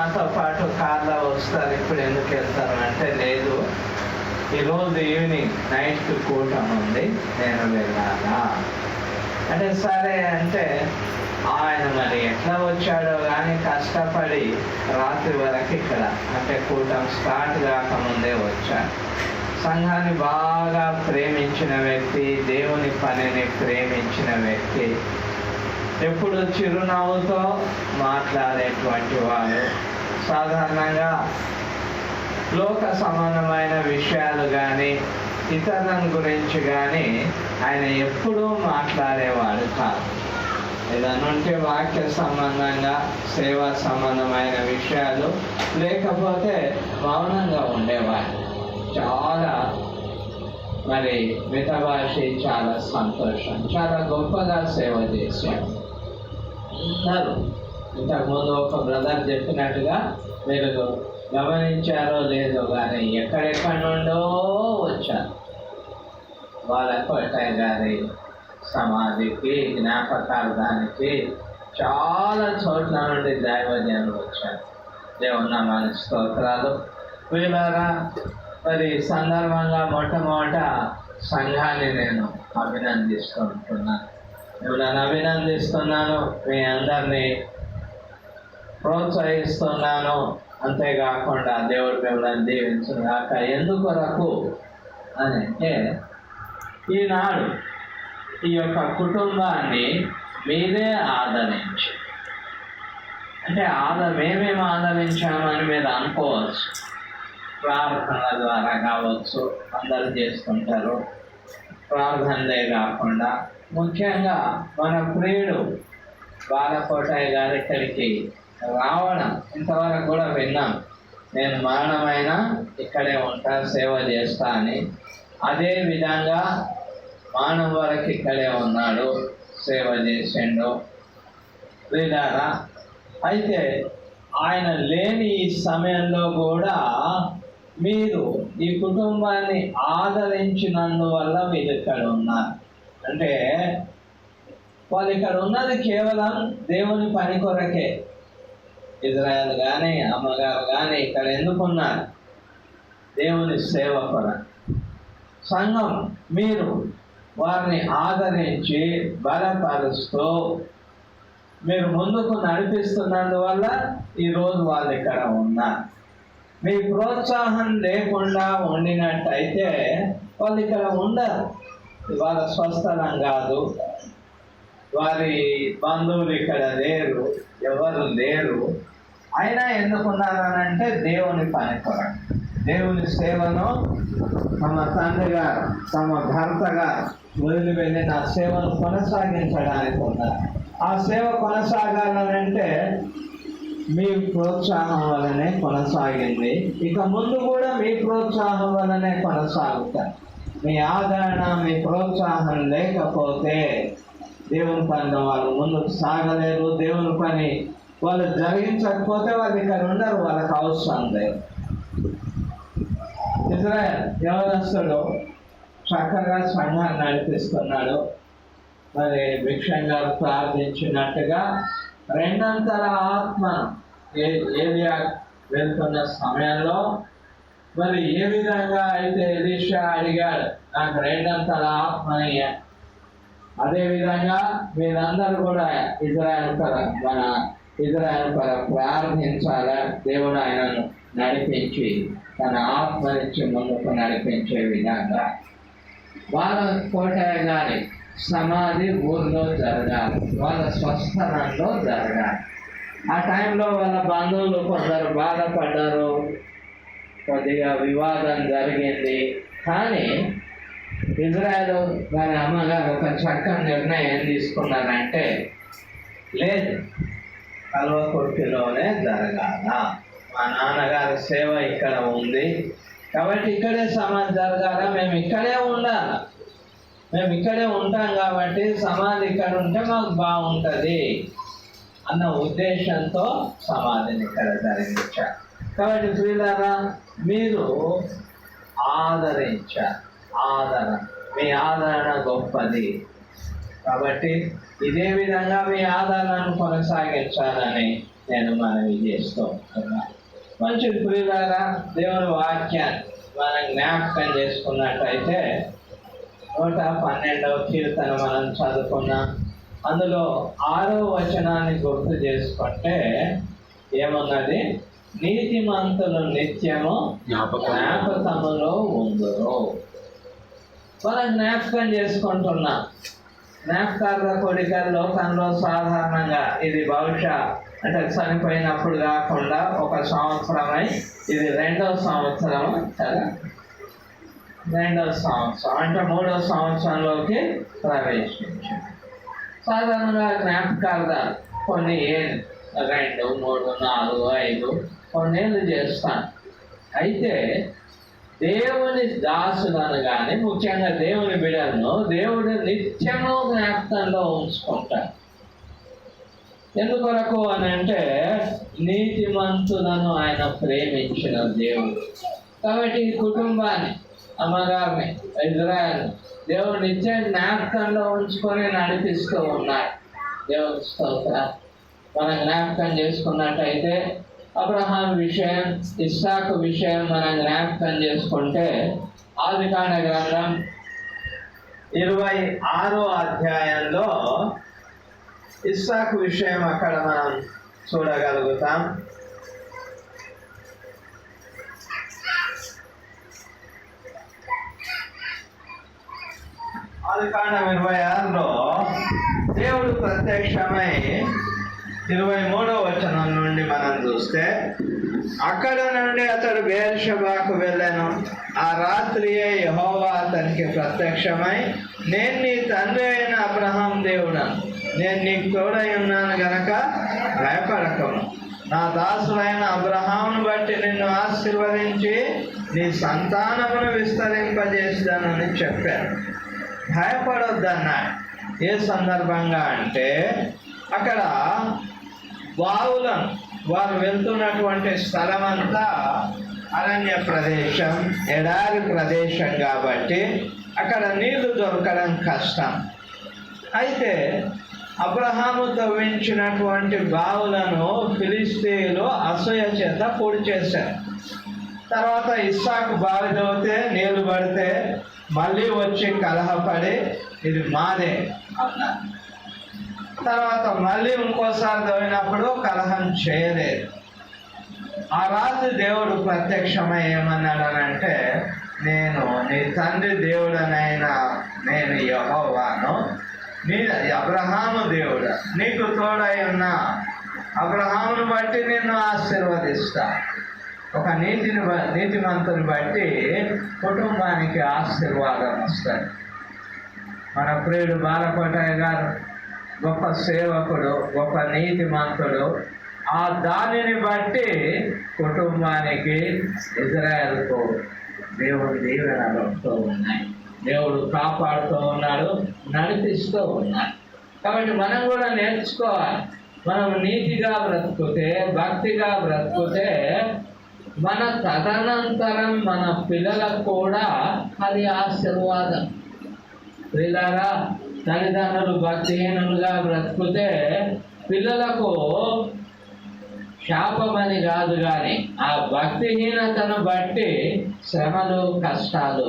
నాతో పాటు కార్లో వస్తారు ఇప్పుడు ఎందుకు వెళ్తారు అంటే లేదు. ఈరోజు ఈవినింగ్ నైట్ కూటం ఉంది నేను వెళ్ళాలా? అంటే సరే అంటే ఆయన మరి ఎట్లా వచ్చాడో కానీ కష్టపడి రాత్రి వరకు ఇక్కడ అంటే కూటం స్టార్ట్ కాకముందే వచ్చాడు. సంఘాన్ని బాగా ప్రేమించిన వ్యక్తి దేవుని పనిని ప్రేమించిన వ్యక్తి. ఎప్పుడు చిరునవ్వుతో మాట్లాడేటువంటి వాడు. సాధారణంగా లోక సంబంధమైన విషయాలు కానీ ఇతరం గురించి కానీ ఆయన ఎప్పుడూ మాట్లాడేవాడు కాదు. ఏదన్నా వాక్య సంబంధంగా సేవా సంబంధమైన విషయాలు లేకపోతే మౌనంగా ఉండేవాడు. చాలా మరి మితభాషి చాలా సంతోషం చాలా గొప్పగా సేవ చేశాడు అందరూ ఇంతకుముందు ఒక బ్రదర్ చెప్పినట్టుగా మీరు గమనించారో లేదో కానీ ఎక్కడెక్కడి నుండో వచ్చారు. వాళ్ళ కోటయ్య గారి సమాధికి జ్ఞాపకార్థానికి చాలా చోట్ల నుండి దైవజనులు వచ్చారు. దేవున్న మన స్తోత్రాలు. వీళ్ళారా మరి సందర్భంగా మొట్టమొదట సంఘాన్ని నేను అభినందిస్తుంటున్నాను మిమ్మల్ని అభినందిస్తున్నాను మీ అందరినీ. ప్రోత్సహిస్తున్నాను. అంతేకాకుండా దేవుడు మిమ్మల్ని దీవించుగాక కాక ఎందుకొరకు అని అంటే ఈనాడు ఈ యొక్క కుటుంబాన్ని మీరే ఆదరించి. అంటే ఆద మేమేమి ఆదరించామని మీరు అనుకోవచ్చు. ప్రార్థనల ద్వారా కావచ్చు అందరూ చేసుకుంటారు. ప్రార్థనలే కాకుండా ముఖ్యంగా మన ప్రియుడు బాలకోటయ్య గారి ఇక్కడికి రావణ ఇంతవరకు కూడా విన్నాం. నేను మరణమైన ఇక్కడే ఉంటా సేవ చేస్తా అని. అదే విధంగా మానవ వరకు ఇక్కడే ఉన్నాడు సేవ చేసిండు. వీళ్ళారా అయితే ఆయన లేని ఈ సమయంలో కూడా మీరు ఈ కుటుంబాన్ని ఆదరించినందువల్ల మీరు ఇక్కడ ఉన్నారు. అంటే వాళ్ళు ఇక్కడ ఉన్నది కేవలం దేవుని పని కొరకే. ఇజ్రాయల్ కానీ అమ్మగారు కానీ ఇక్కడ ఎందుకున్నారు? దేవుని సేవ సంఘం మీరు వారిని ఆదరించి బలపరుస్తూ మీరు ముందుకు నడిపిస్తున్నందువల్ల ఈరోజు వాళ్ళు ఇక్కడ ఉన్నారు. మీ ప్రోత్సాహం లేకుండా ఉండినట్టయితే వాళ్ళు ఇక్కడ ఉండరు. వాళ్ళ స్వస్థలం కాదు. వారి బంధువులు ఇక్కడ లేరు. ఎవరు లేరు. అయినా ఎందుకున్నారనంటే దేవుని పని కొరకు దేవుని సేవను తమ తండ్రిగా తమ భర్తగా వదిలి వెళ్ళిన ఆ సేవను కొనసాగించడానికి ఉన్నారు ఆ సేవ కొనసాగాలనంటే మీ ప్రోత్సాహం వలనే కొనసాగింది. ఇక ముందు కూడా మీ ప్రోత్సాహం వలనే కొనసాగుతారు మీ ఆదరణ మీ ప్రోత్సాహం లేకపోతే దేవుని పని వాళ్ళు ముందుకు సాగలేరు దేవుని పని వాళ్ళు జరిగించకపోతే వాళ్ళు ఇక్కడ ఉండరు వాళ్ళకి అవసరం లేదు ఇజ్రాయల్ యవనస్తుడు చక్కగా సంఘాన్ని నడిపిస్తున్నాడు. మరి భిక్షంగా ప్రార్థించినట్టుగా రెండంతల ఆత్మ ఏ- ఏరియా వెళ్తున్న సమయంలో మరి ఏ విధంగా అయితే ఎలీషా అడిగాడు నాకు రెండంతల ఆత్మని అదే విధంగా మీరందరూ కూడా ఇజ్రాయల్ మన ఇజ్రాయల్ పర ప్రార్థించాలా? దేవుడు ఆయనను నడిపించి తన ఆత్మనిచ్చి ముందుకు నడిపించే విధంగా. వాళ్ళ కోట గారి సమాధి ఊర్లో జరగాలి. వాళ్ళ స్వస్థలంలో జరగాలి. ఆ టైంలో వాళ్ళ బంధువులు కొందరు బాధపడ్డారు. కొద్దిగా వివాదం జరిగింది. కానీ ఇజ్రాయల్ వారి అమ్మగారు ఒక చక్కని నిర్ణయం తీసుకున్నారంటే లేదు. కల్వకుర్తిలోనే జరగాల. మా నాన్నగారి సేవ ఇక్కడ ఉంది. కాబట్టి ఇక్కడే సమాధి జరగాల. మేము ఇక్కడే ఉండాలి. మేము ఇక్కడే ఉంటాం కాబట్టి సమాధి ఇక్కడ ఉంటే మాకు బాగుంటుంది అన్న ఉద్దేశంతో సమాధిని ఇక్కడ జరిగించారు. కాబట్టి ప్రియులారా మీరు ఆదరించారు ఆదరణ. మీ ఆదరణ గొప్పది. కాబట్టి ఇదే విధంగా మీ ఆదరణను కొనసాగించాలని నేను మనవి చేస్తూ ఉంటున్నా మంచి ప్రియులారా దేవుని వాక్యాన్ని మనం జ్ఞాపకం చేసుకున్నట్టయితే నూట పన్నెండవ కీర్తన మనం చదువుకున్నాం. అందులో ఆరో వచనాన్ని గుర్తు చేసుకుంటే ఏమున్నది? నీతిమంతులు నిత్యము జ్ఞాపకం జ్ఞాపకములో ఉందరు. మనం జ్ఞాపకం చేసుకుంటున్నాం. జ్ఞాపకాల కోరిక లోకంలో సాధారణంగా ఇది బహుశా అంటే చనిపోయినప్పుడు కాకుండా ఒక సంవత్సరమై ఇది రెండవ సంవత్సరం కదా. రెండవ సంవత్సరం అంటే మూడవ సంవత్సరంలోకి ప్రవేశించింది. సాధారణంగా జ్ఞాపకార్థ కొన్ని ఏళ్ళు రెండు మూడు నాలుగు ఐదు కొన్నేళ్ళు చేస్తాను అయితే దేవుని దాసులను కానీ ముఖ్యంగా దేవుని బిడలను దేవుడు నిత్యము జ్ఞాపకంలో ఉంచుకుంటాడు. ఎందుకొరకు అని అంటే నీతిమంతులను ఆయన ప్రేమించిన దేవుడు. కాబట్టి ఈ కుటుంబాన్ని అమ్మగారిని ఇజ్రాయల్ దేవుడు నిత్య జ్ఞాపకంలో ఉంచుకొని నడిపిస్తూ ఉన్నాడు దేవుని స్తోత్ర. మనం జ్ఞాపకం చేసుకున్నట్టయితే అబ్రహాం విషయం ఇస్సాకు విషయం మనం జ్ఞాపకం చేసుకుంటే ఆదికాండ గ్రంథం ఇరవై ఆరో అధ్యాయంలో ఇస్సాకు విషయం అక్కడ మనం చూడగలుగుతాం. ఆదికాండం ఇరవై ఆరులో దేవుడు ప్రత్యక్షమై ఇరవై మూడో వచనం నుండి మనం చూస్తే అక్కడ నుండి అతడు బేర్షబాకు వెళ్ళాను. ఆ రాత్రియే యహోవా అతనికి ప్రత్యక్షమై నేను నీ తండ్రి అయిన అబ్రహాం దేవుడు నేను నీకు తోడై ఉన్నాను గనక భయపడకము. నా దాసుడైన అబ్రహామును బట్టి నిన్ను ఆశీర్వదించి నీ సంతానమును విస్తరింపజేస్తానని చెప్పాను. భయపడొద్దన్నాడు. ఏ సందర్భంగా అంటే అక్కడ బావులను వారు వెళ్తున్నటువంటి స్థలం అంతా అరణ్య ప్రదేశం ఎడారి ప్రదేశం కాబట్టి అక్కడ నీళ్ళు దొరకడం కష్టం. అయితే అబ్రహాము తవ్వించినటువంటి బావులను ఫిలిస్తీన్లు అసూయ చేత పొడి చేశారు. తర్వాత ఇస్సాకు బావి తవ్వితే నీళ్ళు పడితే మళ్ళీ వచ్చి కలహపడి ఇది మాదే అన్నారు. తర్వాత మళ్ళీ ఇంకోసారి తవ్వినప్పుడు కలహం చేయలేదు. ఆ రాత్రి దేవుడు ప్రత్యక్షమై ఏమన్నాడనంటే నేను నీ తండ్రి దేవుడనైనా నేను యహోవాను. నీ అబ్రహాము దేవుడు నీకు తోడై ఉన్న అబ్రహామును బట్టి నిన్ను ఆశీర్వదిస్తా. ఒక నీతిని బ- నీతిమంతుని బట్టి కుటుంబానికి ఆశీర్వాదం వస్తాయి మన ప్రియుడు బాలకోటయ్య గారు గొప్ప సేవకుడు గొప్ప నీతిమంతుడు. ఆ దానిని బట్టి కుటుంబానికి ఇజ్రాయెల్కు దేవుడు దీవెన ఉన్నాయి దేవుడు కాపాడుతూ ఉన్నాడు నడిపిస్తూ ఉన్నాడు. కాబట్టి మనం కూడా నేర్చుకోవాలి. మనం నీతిగా బ్రతుకుతే భక్తిగా బ్రతుకుతే మన తదనంతరం మన పిల్లలకు కూడా అది ఆశీర్వాదం. పిల్లరా తల్లిదండ్రులు భక్తిహీనులుగా బ్రతికితే పిల్లలకు శాపమని కాదు కానీ ఆ భక్తిహీనతను బట్టి శ్రమలు కష్టాలు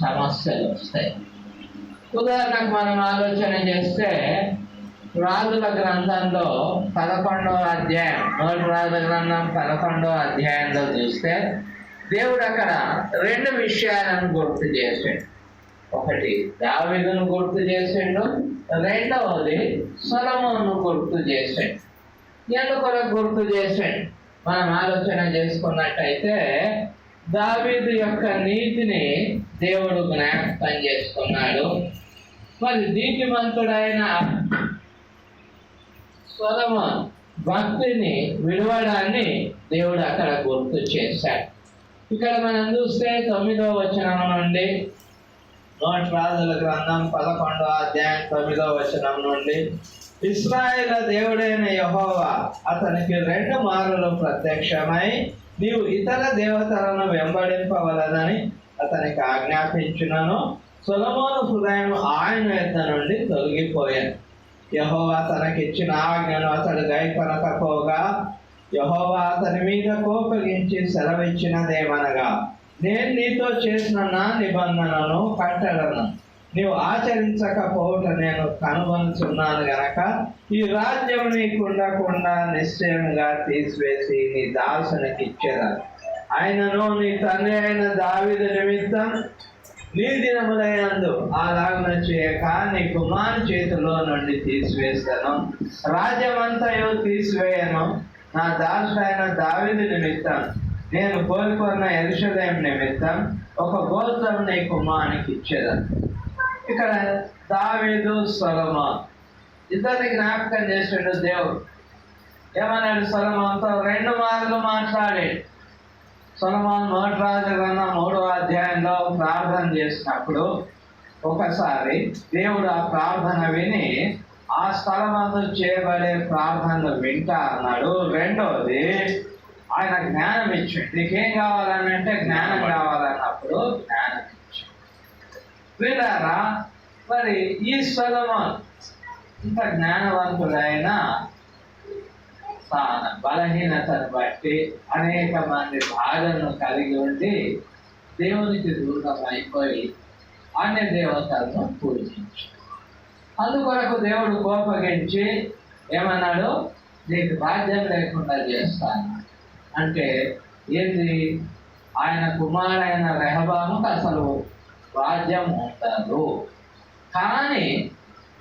సమస్యలు వస్తాయి. ఉదాహరణకు మనం ఆలోచన చేస్తే రాజుల గ్రంథంలో పదకొండవ అధ్యాయం మొదటి రాజుల గ్రంథం పదకొండవ అధ్యాయంలో చూస్తే దేవుడు అక్కడ రెండు విషయాలను గుర్తు చేశాడు. ఒకటి దావీదును గుర్తు చేసిండు. రెండవది సొలమోను గుర్తు చేసాడు. ఎందుకొరకు గుర్తు చేసాడు? మనం ఆలోచన చేసుకున్నట్టయితే దావీదు యొక్క నీతిని దేవుడు జ్ఞాపకం చేసుకున్నాడు. మరి నీతిమంతుడైన సొలమోన్ భక్తిని విడవడాన్ని దేవుడు అక్కడ గుర్తు చేశాడు. ఇక్కడ మనం చూస్తే తొమ్మిదవ వచనం నుండి నోటి రాజుల గ్రంథం పదకొండవ అధ్యాయం తొమ్మిదో వచనం నుండి ఇస్రాయేల్ దేవుడైన యహోవా అతనికి రెండు మారులు ప్రత్యక్షమై నీవు ఇతర దేవతలను వెంబడింపవలదని అతనికి ఆజ్ఞాపించినను. సులమోను హృదయం ఆయన యొద్ద నుండి తొలగిపోయాను. యహోవా తనకిచ్చిన ఆజ్ఞను అతడు గైకొనకపోగా యహోవా అతని మీద కోపగించి సెలవిచ్చినదేమనగా నేను నీతో చేసిన నా నిబంధనను కట్టడను నీవు ఆచరించకపోవట నేను కనుగొనుచున్నాను గనక ఈ రాజ్యం నీకుండకుండా నిశ్చయంగా తీసివేసి నీ దాసునికి ఇచ్చేదాన్ని ఆయనను నీ తండ్రి అయిన దావిద నిమిత్తం నీ దినములైనందు అలాగన చేయక నీ కుమారు చేతిలో నుండి తీసివేస్తాను. రాజ్యమంతయు తీసివేయను. నా దాసుడైన దావిది నిమిత్తం నేను కోరుకున్న ఎరుషలేం నిమిత్తం ఒక గోత్రం నీ కుమారునికి ఇచ్చేదాన్ని. ఇక్కడ దావేదు సొలమా ఇద్దరిని జ్ఞాపకం చేసాడు దేవుడు. ఏమన్నాడు సొలమాన్తో? రెండు మార్లు మాట్లాడాడు సొలమాన్ మొదటి రాజు మూడో అధ్యాయంలో ప్రార్థన చేసినప్పుడు ఒకసారి దేవుడు ఆ ప్రార్థన విని ఆ స్థలమందు చేయబడే ప్రార్థనలు వింటా అన్నాడు. రెండోది ఆయన జ్ఞానం ఇచ్చాడు. నీకేం కావాలని అంటే జ్ఞానం కావాలన్నప్పుడు జ్ఞానం ఇచ్చాడు. వీళ్ళారా? మరి ఈ సొలమాన్ ఇంత జ్ఞానవంతుడైన తన బలహీనతను బట్టి అనేక మంది బాధను కలిగి ఉండి దేవునికి దూరం అయిపోయి అన్య దేవతలను పూజించు అందుకొరకు దేవుడు కోపగించి ఏమన్నాడు? నీకు రాజ్యం లేకుండా చేస్తాను. అంటే ఏంది? ఆయన కుమారైన రెహబాముకు అసలు రాజ్యం ఉండదు కానీ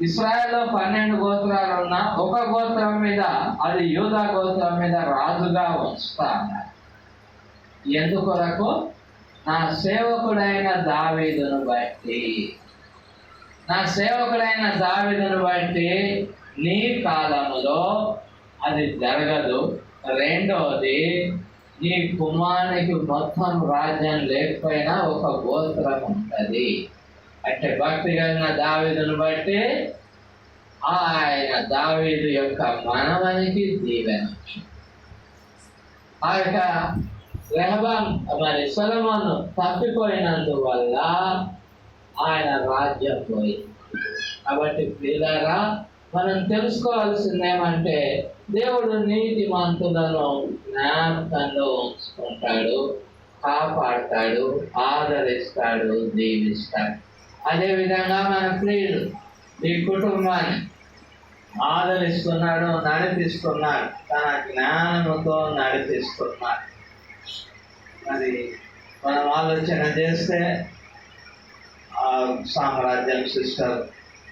ఇస్రాయల్లో పన్నెండు గోత్రాలు ఉన్న ఒక గోత్రం మీద అది యూదా గోత్రం మీద రాజుగా ఉంచుతా ఎందుకొరకు? నా సేవకుడైన దావీదును బట్టి. నా సేవకుడైన దావీదును బట్టి నీ కాలములో అది జరగదు. రెండవది నీ కుమారునికి మొత్తం రాజ్యం లేకపోయినా ఒక గోత్రం ఉంటుంది. అంటే భక్తి కలిగిన దావీదును బట్టి ఆయన దావీదు యొక్క మనవనికి దీవెన. ఆ యొక్క రెహబాన్ మరి సొలమోను తప్పిపోయినందువల్ల ఆయన రాజ్యం పోయింది. కాబట్టి పిల్లరా మనం తెలుసుకోవాల్సింది ఏమంటే దేవుడు నీతిమంతులను జ్ఞాపకంలో ఉంచుకుంటాడు కాపాడతాడు ఆదరిస్తాడు దీవిస్తాడు. అదేవిధంగా మన ప్రియుడు ఈ కుటుంబాన్ని ఆదరిస్తున్నాడు నడిపిస్తున్నాడు తన జ్ఞానముతో నడిపిస్తున్నాడు. మరి మనం ఆలోచన చేస్తే ఆ సామ్రాజ్యం సిస్టర్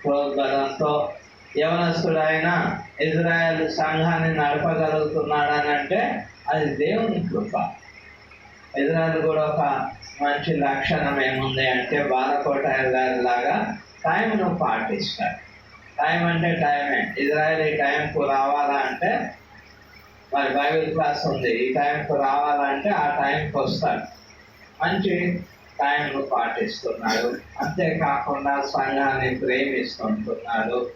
ప్రోద్బలంతో యవనస్తుడైన ఇజ్రాయెల్ సంఘాన్ని నడపగలుగుతున్నాడని అంటే అది దేవుని కృప. ఇజ్రాయెల్ కూడా ఒక మంచి లక్షణం ఏముంది అంటే బాలకోట గారి లాగా టైంను పాటిస్తాడు. టైం అంటే టైమే. ఇజ్రాయెల్ ఈ టైంకు రావాలా అంటే మరి బైబిల్ క్లాస్ ఉంది. ఈ టైంకు రావాలంటే ఆ టైంకి వస్తాడు. మంచి టైంను పాటిస్తున్నాడు. అంతేకాకుండా సంఘాన్ని ప్రేమిస్తుంటున్నాడు.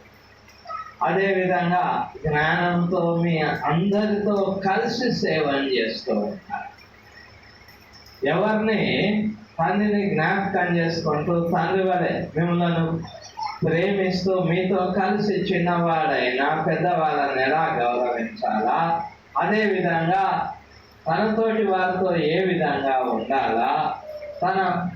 అదేవిధంగా జ్ఞానంతో మీ అందరితో కలిసి సేవలు చేస్తూ ఉంటారు. ఎవరిని తండ్రిని జ్ఞాపకం చేసుకుంటూ తండ్రి వలె మిమ్మల్ని ప్రేమిస్తూ మీతో కలిసి చిన్నవాడైనా పెద్దవాళ్ళని ఎలా గౌరవించాలా? అదే విధంగా తనతోటి వారితో ఏ విధంగా ఉండాలా? తన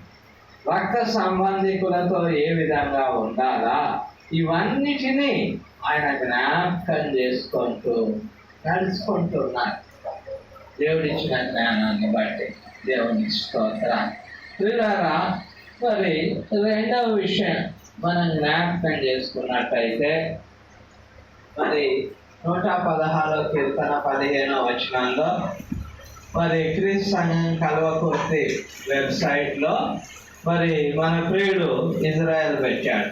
రక్త సంబంధికులతో ఏ విధంగా ఉండాలా? ఇవన్నిటినీ ఆయన జ్ఞాపకం చేసుకుంటూ నడుచుకుంటున్నారు దేవుడిచ్చిన జ్ఞానాన్ని బట్టి దేవుని స్తోత్ర వీరారా మరి రెండవ విషయం మనం జ్ఞాపకం చేసుకున్నట్టయితే మరి నూట పదహారో కీర్తన పదిహేనో వచనంలో మరి క్రీస్ సంఘం కల్వకుర్తి వెబ్సైట్లో మరి మన ప్రియుడు ఇజ్రాయెల్ పెట్టాడు.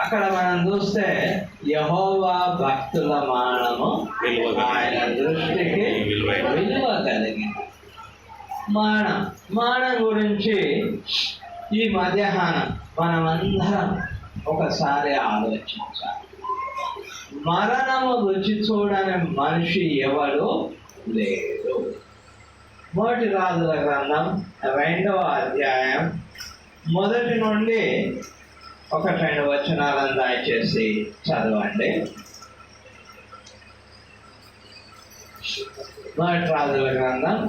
అక్కడ మనం చూస్తే యహోవా భక్తుల మానము విలువ ఆయన దృష్టికి విలువ కలిగింది మానం. మానం గురించి ఈ మధ్యాహ్నం మనమందరం ఒకసారి ఆలోచించాలి. మరణము రుచి చూడని మనిషి ఎవడు లేడు. మొదటి రాజుల గ్రంథం రెండవ అధ్యాయం మొదటి నుండి ఒకటి రెండు వచనాలను దయచేసి చదవండి. మొదటి రాజుల గ్రంథం